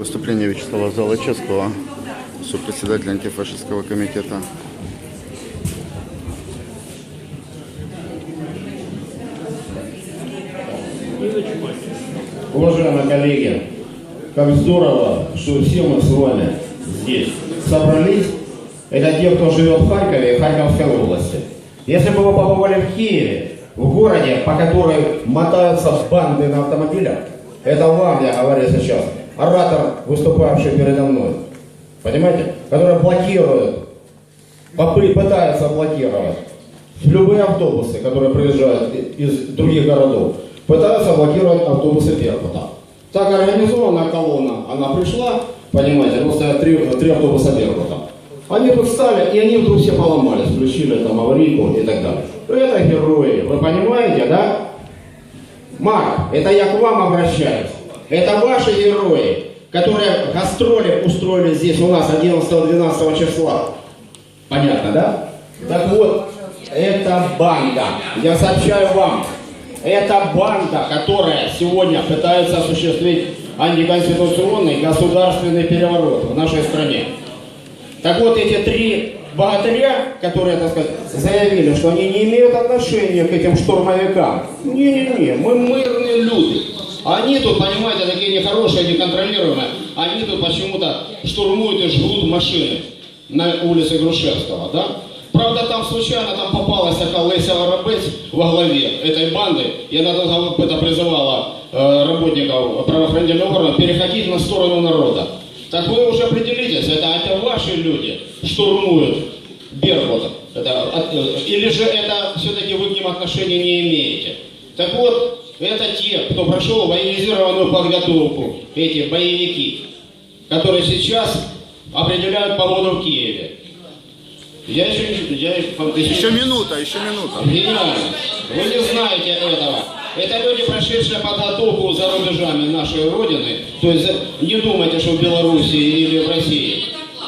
Выступление Вячеслава Золочевского, сопредседателя антифашистского комитета. Уважаемые коллеги, как здорово, что все мы с вами здесь собрались. Это те, кто живет в Харькове и Харьковской области. Если бы вы побывали в Киеве, в городе, по которой мотаются банды на автомобилях, это вам я говорю сейчас, оратор, выступавший передо мной, понимаете, который блокирует, пытается блокировать любые автобусы, которые приезжают из других городов, пытаются блокировать автобусы Беркута. Так организованная колонна, она пришла, понимаете, ну стоят три, три автобуса Беркута. Они тут стали, и они вдруг все поломались, включили там аварийку и так далее. Это герои, вы понимаете, да? Марк, это я к вам обращаюсь. Это ваши герои, которые гастроли устроили здесь у нас 11-12 числа. Понятно, да? Так вот, это банда. Я сообщаю вам, это банда, которая сегодня пытается осуществить антиконституционный государственный переворот в нашей стране. Так вот, эти три богатыря, которые, так сказать, заявили, что они не имеют отношения к этим штурмовикам. Не-не-не, мы мирные люди. Они тут, понимаете, такие нехорошие, неконтролируемые. Они тут почему-то штурмуют и жгут машины на улице Грушевского, да? Правда, там случайно там попалась такая Леся Воробець во главе этой банды, и она тогда это призывала э, работников правоохранительных органов переходить на сторону народа. Так вы уже определитесь, это, это ваши люди штурмуют Беркут. Это, от- э, или же это все-таки вы к ним отношения не имеете. Так вот, это те, кто прошел военизированную подготовку, эти боевики, которые сейчас определяют погоду в Киеве. Я еще, я Еще минута, еще минута. Гениально. Вы не знаете этого. Это люди, прошедшие подготовку за рубежами нашей Родины. То есть не думайте, что в Беларуси или в России.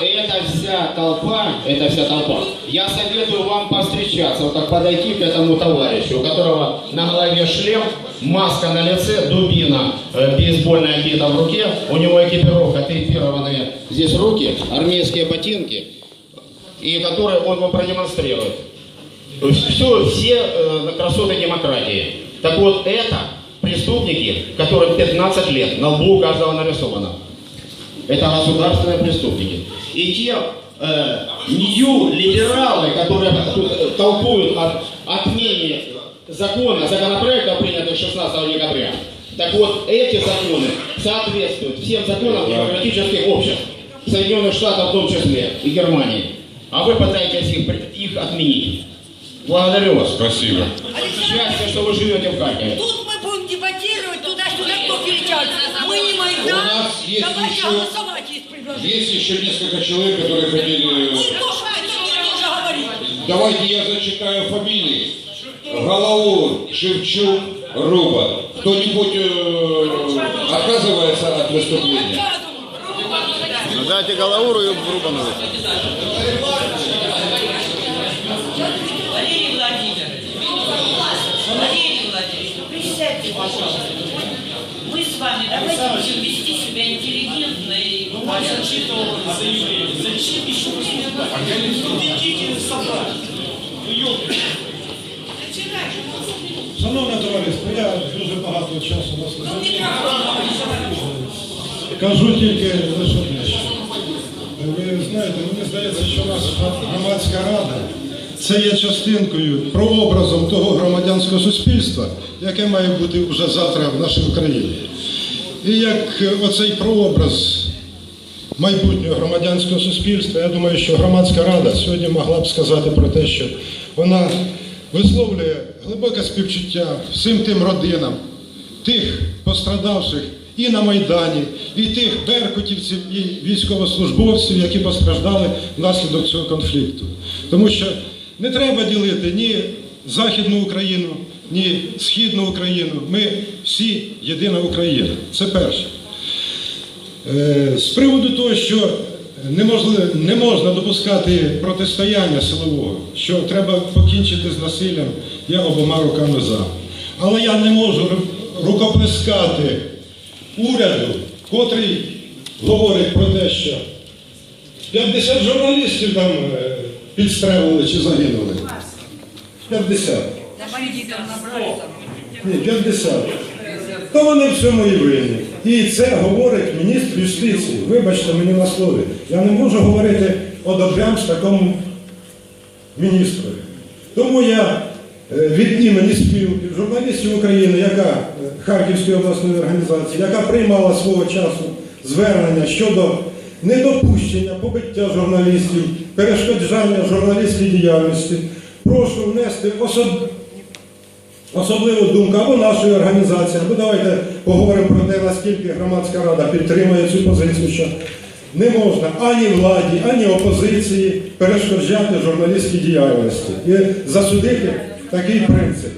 Это вся толпа, это вся толпа. Я советую вам повстречаться, вот так подойти к этому товарищу, у которого на голове шлем, маска на лице, дубина э, бейсбольная бита в руке, у него экипировка, тейпированные здесь руки, армейские ботинки, и которые он вам продемонстрирует. Все, все э, красоты демократии. Так вот, это преступники, которым 15 лет, на лбу у каждого нарисовано. Это государственные преступники. И те э, нью-либералы, которые тут толкуют о отмене закона, законопроекта, принятых 16 декабря. Так вот, эти законы соответствуют всем законам демократических обществ, Соединенных Штатов в том числе, и Германии. А вы пытаетесь их, их отменить. Благодарю вас. Спасибо. Счастье, что вы живете в Харькове. Тут мы будем дебатировать туда-сюда, кто кричат. Мы не У Майдан. нас есть Давайте еще- голосовать есть предложение. Есть еще несколько человек, которые хотели... Говорить? Давайте я зачитаю фамилии. Головун, Шевчук, Руба. Кто-нибудь э, отказывается от выступления? Ну, дайте Галауру и Рубанову. Валерий Владимирович, Валерий Владимирович, присядьте, пожалуйста. Мы с вами давайте будем вести себя интеллигентно и уважительно. Зачем еще выступать? Идите собрать. Шановне товариство, я дуже багато часу вас не. Кажу тільки лише одне. що Ви знаєте, мені здається, що наша громадська рада це є частинкою, прообразом того громадянського суспільства, яке має бути вже завтра в нашій Україні. І як оцей прообраз майбутнього громадянського суспільства. Я думаю, що громадська рада сьогодні могла б сказати про те, що вона висловлює глибоке співчуття всім тим родинам, тих пострадавших і на Майдані, і тих беркутівців і військовослужбовців, які постраждали внаслідок цього конфлікту. Тому що не треба ділити ні Західну Україну, ні Східну Україну. Ми всі єдина Україна. Це перше. Е, З приводу того, що не можна, не можна допускати протистояння силового, що треба покінчити з насиллям, я обома руками за. Але я не можу ру- рукоплескати уряду, котрий говорить про те, що 50 журналістів там е, підстрелили чи загинули. 50. Бандитов набрали там. Ні, 50. То вони в цьому і винні. І це говорить міністр юстиції. Вибачте мені на слові. Я не можу говорити одобрям з такому міністру. Тому я е, від імені спілки журналістів України, яка е, Харківської обласної організації, яка приймала свого часу звернення щодо недопущення побиття журналістів, перешкоджання журналістській діяльності, прошу внести особ... особливу думку або нашої організації, або давайте поговоримо про те, наскільки громадська рада підтримує цю позицію, що не можна ані владі, ані опозиції перешкоджати журналістській діяльності і засудити такий принцип.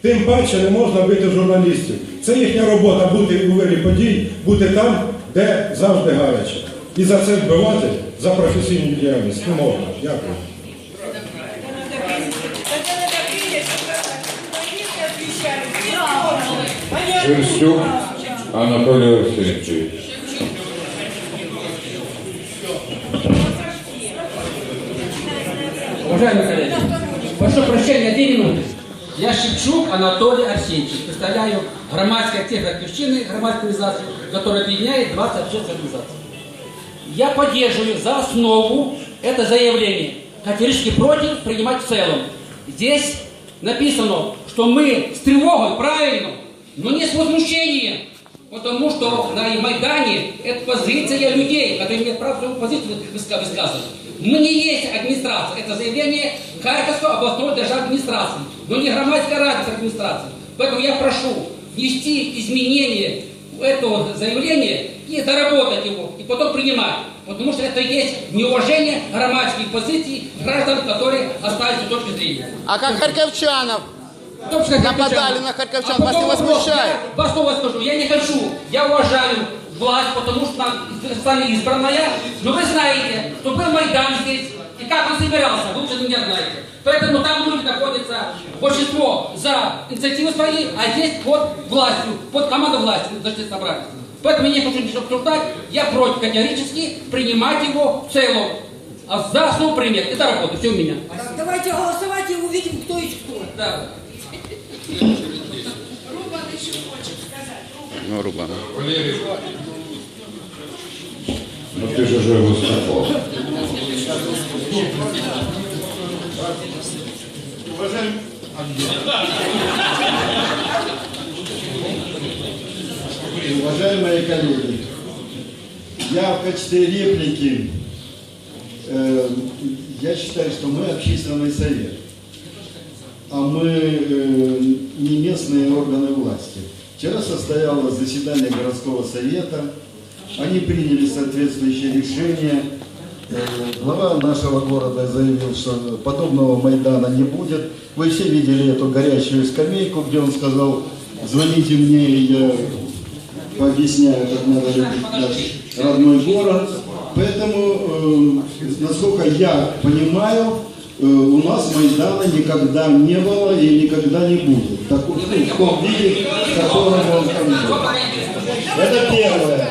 Тим паче не можна бити журналістів. Це їхня робота бути у вирі подій, бути там, де завжди гаряче. І за це вбивати за професійну діяльність не можна. Дякую. Шерстюк Анатолий Арсентьевич. Уважаемые коллеги, прошу прощения, две минуты. Я Шевчук Анатолий Арсеньевич. Представляю громадское техобещение, громадскую организацию, которая объединяет 20 общественных организаций. Я поддерживаю за основу это заявление. Категорически против принимать в целом. Здесь написано, что мы с тревогой, правильно, но не с возмущением. Потому что на Майдане это позиция людей, которые имеют право свою позицию выска- высказывать. Мы не есть администрация, это заявление Харьковской областной державной администрации, но не громадская рада администрации. Поэтому я прошу внести изменения в это заявление и доработать его, и потом принимать. Потому что это есть неуважение громадских позиций граждан, которые остались у точки зрения. А как харьковчанов? Нападали на харьковчан, А вас не возмущает? Я вас снова скажу, я не хочу, я уважаю власть, потому что она стали избранная, но вы знаете, что был Майдан здесь, и как он собирался, вы лучше меня знаете. Поэтому там люди находятся, большинство за инициативы свои, а здесь под властью, под командой власти, зачем собрались. Поэтому я не хочу ничего обсуждать, я против категорически принимать его в целом. А за основу принять, это работа, все у меня. Так, давайте голосовать и увидим, кто есть кто. Да. Ну, Рубан. Валерий. Ну ты же уже выступал. Уважаемые коллеги, я в качестве реплики, э, я считаю, что мы общественный совет, мы э, не местные органы власти. Вчера состоялось заседание городского совета, они приняли соответствующее решение. Э, Глава нашего города заявил, что подобного Майдана не будет. Вы все видели эту горячую скамейку, где он сказал, звоните мне, я пообъясняю, как надо любить наш родной город. Поэтому, э, насколько я понимаю, у нас Майдана никогда не было и никогда не будет. Так, ну, в том виде, в котором он там был. Это первое.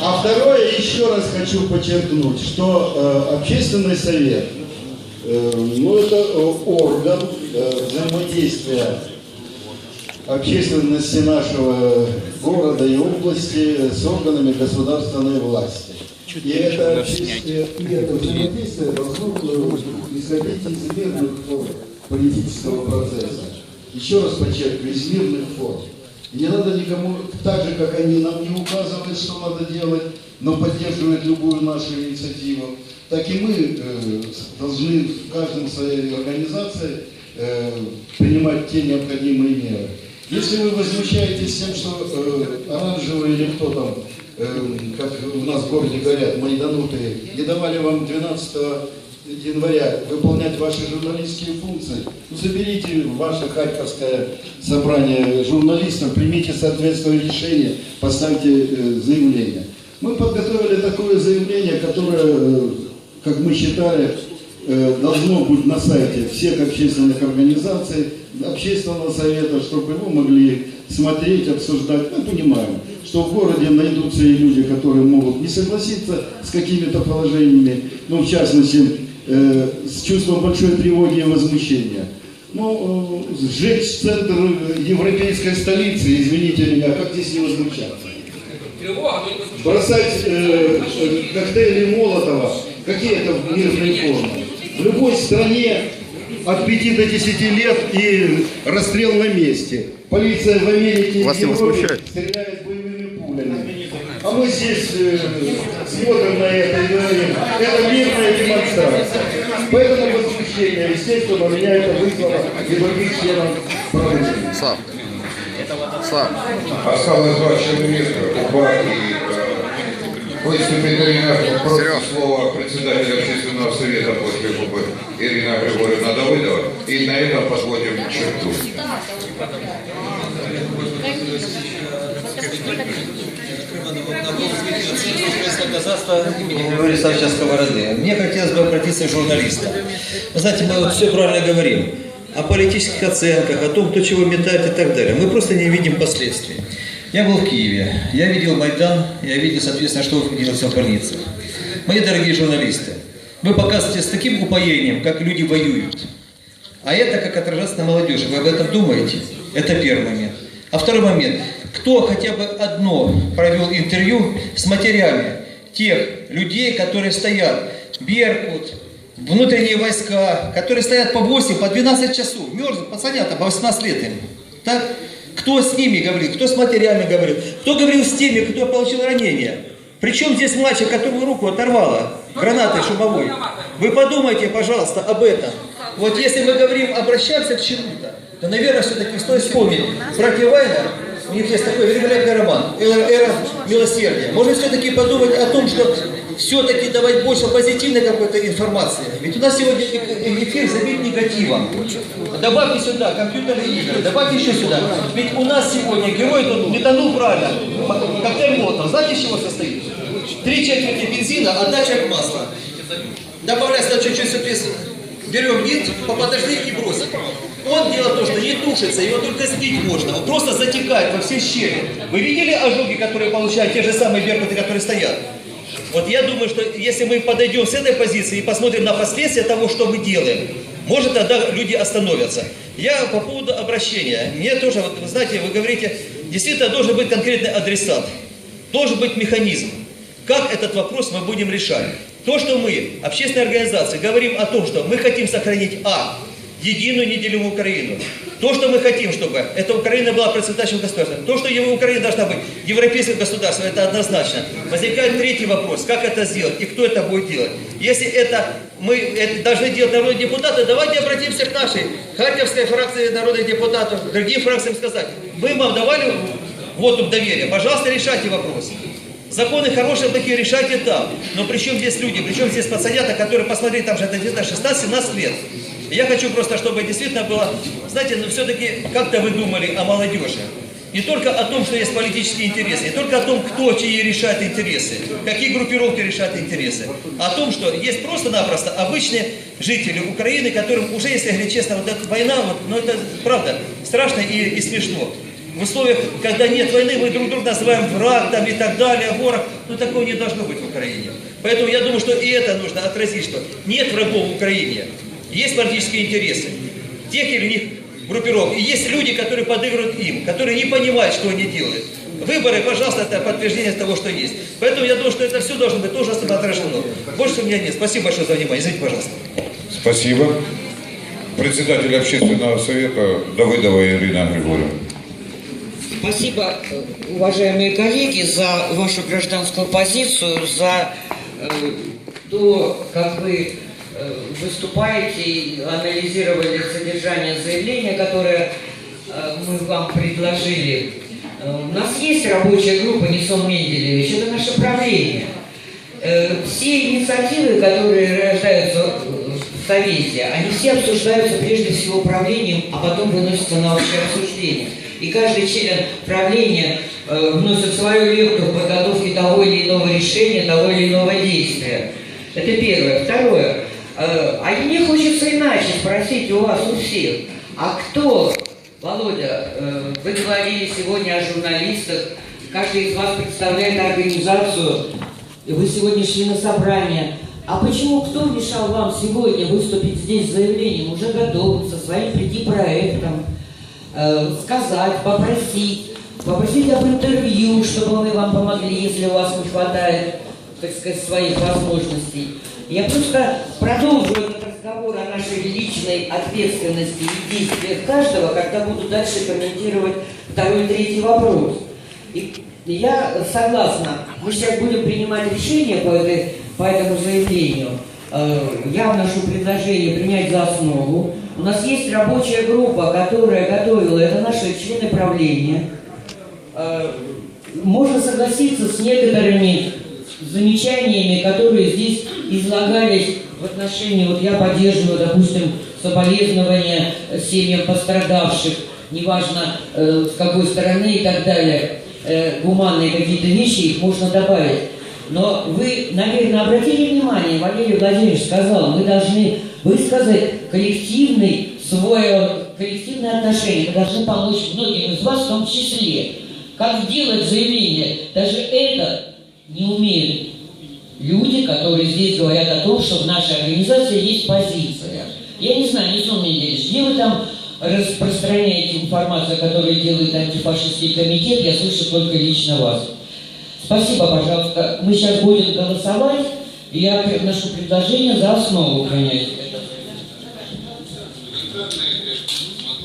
А второе, еще раз хочу подчеркнуть, что э, общественный совет, э, ну это э, орган э, взаимодействия общественности нашего города и области с органами государственной власти. И это, общественное- и это взаимодействие должно исходить из мирных форм политического процесса. Еще раз подчеркиваю, из мирных форм. И не надо никому, так же, как они нам не указывают, что надо делать, но поддерживают любую нашу инициативу, так и мы э, должны в каждом своей организации э, принимать те необходимые меры. Если вы возмущаетесь тем, что э, оранжевые или кто там, как у нас в городе говорят, майданутые, не давали вам 12 января выполнять ваши журналистские функции, ну, соберите ваше харьковское собрание журналистов, примите соответствующее решение, поставьте э, заявление. Мы подготовили такое заявление, которое, э, как мы считали, э, должно быть на сайте всех общественных организаций, общественного совета, чтобы его могли смотреть, обсуждать. Мы понимаем, что в городе найдутся и люди, которые могут не согласиться с какими-то положениями, ну, в частности, э, с чувством большой тревоги и возмущения. Ну, э, сжечь центр европейской столицы, извините меня, как здесь не возмущаться? Бросать э, э, коктейли Молотова, какие это мирные формы? В любой стране от 5 до 10 лет и расстрел на месте. Полиция в Америке и Вас в не Европе стреляет боевыми пулями. А мы здесь э, смотрим на это и говорим, это мирная демонстрация. Поэтому возмущение, естественно, меня это вызвало и других членов правительства. Слав. Слав. Осталось два человека, Куба и выступит Ирина, Серег. слова председателя общественного совета после Кубы Ирина Григорьевна Давыдова. И на этом подводим черту. Григория Александровича Сковороды. Мне хотелось бы обратиться к журналистам. Вы знаете, мы вот все правильно говорим о политических оценках, о том, кто чего метает и так далее. Мы просто не видим последствий. Я был в Киеве, я видел Майдан, я видел, соответственно, что делается в больницах. Мои дорогие журналисты, вы показываете с таким упоением, как люди воюют. А это как отражается на молодежи. Вы об этом думаете? Это первый момент. А второй момент. Кто хотя бы одно провел интервью с матерями тех людей, которые стоят, Беркут, внутренние войска, которые стоят по 8, по 12 часов, мерзнут, пацанята, по 18 лет им. Так? Кто с ними говорил, кто с матерями говорил, кто говорил с теми, кто получил ранение. Причем здесь мальчик, которому руку оторвало гранатой шумовой. Вы подумайте, пожалуйста, об этом. Вот если мы говорим, обращаемся к чему-то, то, наверное, все-таки стоит вспомнить. Братья Вайнер, у них есть такой великолепный роман «Эра, эра милосердия». Можно все-таки подумать о том, что все-таки давать больше позитивной какой-то информации. Ведь у нас сегодня эфир забит негативом. Добавьте сюда компьютерные игры, добавьте еще сюда. Ведь у нас сегодня герой тут не тонул правильно. Коктейль Молотов, знаете, из чего состоит? Три четверти бензина, одна часть масла. Добавляй сюда чуть-чуть соответственно. Берем винт, подожди и бросим. Он делает то, что не тушится, его только сбить можно. Он просто затекает во все щели. Вы видели ожоги, которые получают те же самые беркуты, которые стоят? Вот я думаю, что если мы подойдем с этой позиции и посмотрим на последствия того, что мы делаем, может тогда люди остановятся. Я по поводу обращения. Мне тоже, вот, вы знаете, вы говорите, действительно должен быть конкретный адресат. Должен быть механизм. Как этот вопрос мы будем решать? То, что мы, общественные организации, говорим о том, что мы хотим сохранить А. Единую неделимую Украину. То, что мы хотим, чтобы эта Украина была процветающим государством. То, что Украина должна быть европейским государством, это однозначно. Возникает третий вопрос, как это сделать и кто это будет делать. Если это мы это должны делать народные депутаты, давайте обратимся к нашей Харьковской фракции народных депутатов, другим фракциям сказать, мы вам давали вот доверие, пожалуйста, решайте вопрос. Законы хорошие, такие решайте там. Но при чем здесь люди, при чем здесь пацанята, которые, посмотрите, там же это где-то 16-17 лет. Я хочу просто, чтобы действительно было, знаете, ну все-таки как-то вы думали о молодежи. Не только о том, что есть политические интересы, не только о том, кто чьи решает интересы, какие группировки решают интересы, а о том, что есть просто-напросто обычные жители Украины, которым уже, если говорить честно, вот эта война, вот, ну это правда страшно и, и смешно. В условиях, когда нет войны, мы друг друга называем враг и так далее, ворог. Ну, такого не должно быть в Украине. Поэтому я думаю, что и это нужно отразить, что нет врагов в Украине. Есть политические интересы. Тех или иных группировок. И есть люди, которые подыгрывают им, которые не понимают, что они делают. Выборы, пожалуйста, это подтверждение того, что есть. Поэтому я думаю, что это все должно быть тоже отражено. Больше у меня нет. Спасибо большое за внимание. Извините, пожалуйста. Спасибо. Председатель общественного совета Давыдова Ирина Григорьевна. Спасибо, уважаемые коллеги, за вашу гражданскую позицию, за э, то, как вы э, выступаете и анализировали содержание заявления, которое э, мы вам предложили. У нас есть рабочая группа Несон Менделевич, это наше правление. Все инициативы, которые рождаются Совете, они все обсуждаются прежде всего правлением, а потом выносятся на общее обсуждение. И каждый член правления э, вносит свою лепту в подготовке того или иного решения, того или иного действия. Это первое. Второе. Э, а мне хочется иначе спросить у вас, у всех, а кто, Володя, э, вы говорили сегодня о журналистах, каждый из вас представляет организацию, и вы сегодня шли на собрание. А почему, кто мешал вам сегодня выступить здесь с заявлением, уже готовиться, своим прийти проектом, э, сказать, попросить, попросить об интервью, чтобы мы вам помогли, если у вас не хватает, так сказать, своих возможностей. Я просто продолжу этот разговор о нашей личной ответственности и действиях каждого, когда буду дальше комментировать второй и третий вопрос. И я согласна, мы сейчас будем принимать решение по, этой, по этому заявлению. Э, Я вношу предложение принять за основу. У нас есть рабочая группа, которая готовила, это наши члены правления. Э, Можно согласиться с некоторыми замечаниями, которые здесь излагались в отношении, вот я поддерживаю, допустим, соболезнования семьям пострадавших, неважно э, с какой стороны и так далее, э, гуманные какие-то вещи, их можно добавить. Но вы, наверное, обратили внимание, Валерий Владимирович сказал, мы должны высказать коллективный свой, э, коллективное отношение, мы должны помочь многим из вас в том числе. Как сделать заявление, даже это не умеют люди, которые здесь говорят о том, что в нашей организации есть позиция. Я не знаю, Несун Менделевич, где вы там распространяете информацию, которую делает антифашистский комитет, я слышу только лично вас. Спасибо, пожалуйста. Мы сейчас будем голосовать, и я вношу предложение за основу принять.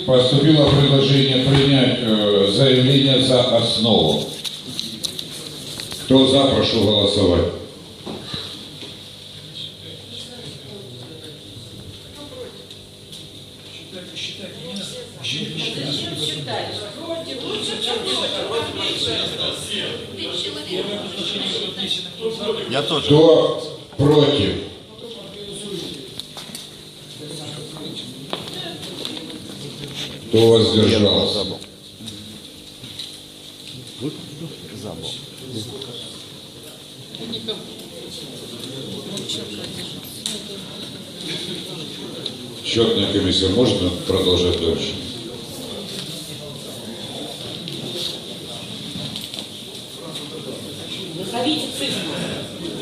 Поступило предложение принять э, заявление за основу. Кто за, прошу голосовать. Тоже. Кто против? Кто воздержался? Счетная комиссия, можно продолжать дальше? Назовите цифру.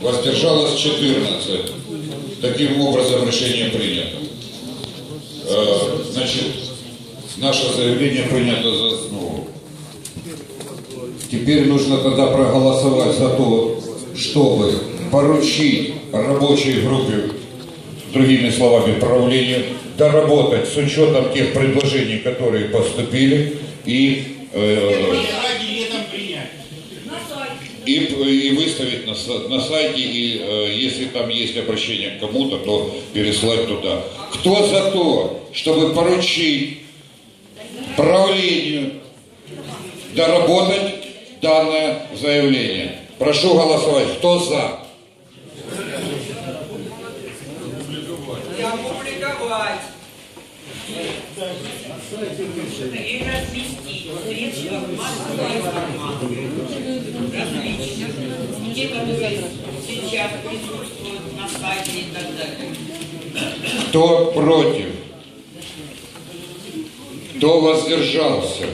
Воздержалось 14. Таким образом решение принято. Э, Значит, наше заявление принято. Теперь нужно тогда проголосовать за то, чтобы поручить рабочей группе, другими словами, правлению, доработать с учетом тех предложений, которые поступили, и, э, и, и выставить на, на сайте, и э, если там есть обращение к кому-то, то переслать туда. Кто за то, чтобы поручить правлению доработать данное заявление. Прошу голосовать. Кто за? Опубликовать. И разместить средства массовой информации. Различных. Те, которые сейчас присутствуют на сайте и так далее. Кто против? Кто воздержался?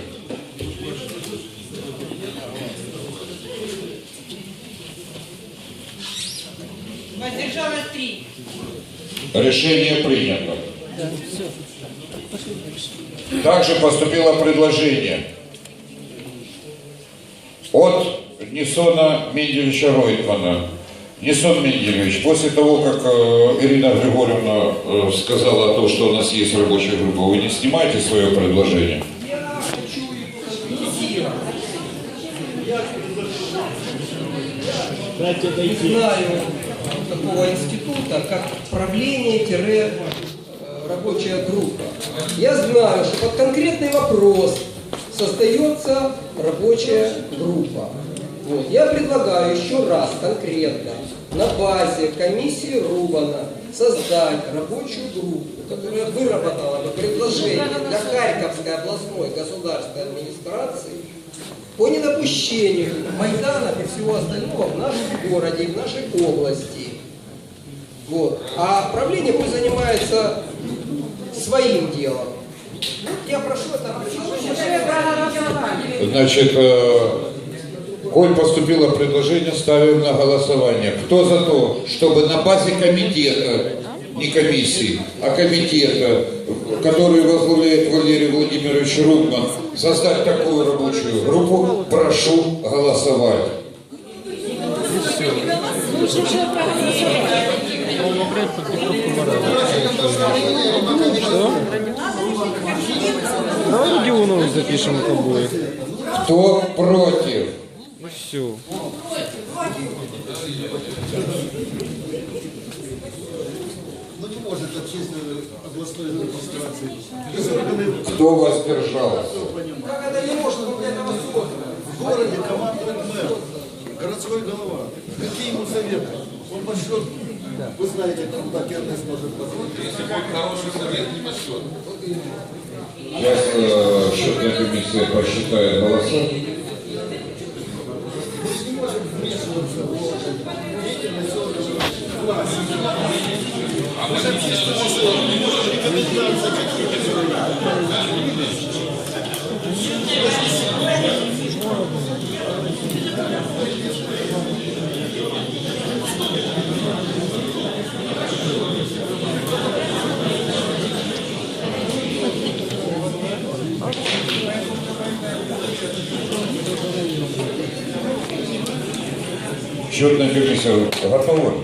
Воздержалось три. Решение принято. Также поступило предложение от Несона Менделевича Ройтмана. Несон Менделевич, после того, как э, Ирина Григорьевна э, сказала то, что у нас есть рабочая группа, вы не снимаете свое предложение? Не знаю такого института, как правление-рабочая группа. Я знаю, что под конкретный вопрос создается рабочая группа. Вот. Я предлагаю еще раз конкретно на базе комиссии Рубана создать рабочую группу, которая выработала бы предложение для Харьковской областной государственной администрации по недопущению Майданов и всего остального в нашем городе и в нашей области. Вот. А правление пусть занимается своим делом. Я прошу это Значит, э, коль поступило предложение, ставим на голосование. Кто за то, чтобы на базе комитета, не комиссии, а комитета, который возглавляет Валерий Владимирович Рудман, создать такую рабочую группу, прошу голосовать. Давай Родионову запишем их обоих. Кто против? Ну все. Кто воздержался? Как это не может быть этого? В городе командует мэр, городской голова. Какие ему советы? Он пошлет, вы знаете, куда Кернес может позвонить. Если будет хороший совет, не пошлет. Сейчас э, счетная комиссия посчитает голоса. Счетная комиссия готова?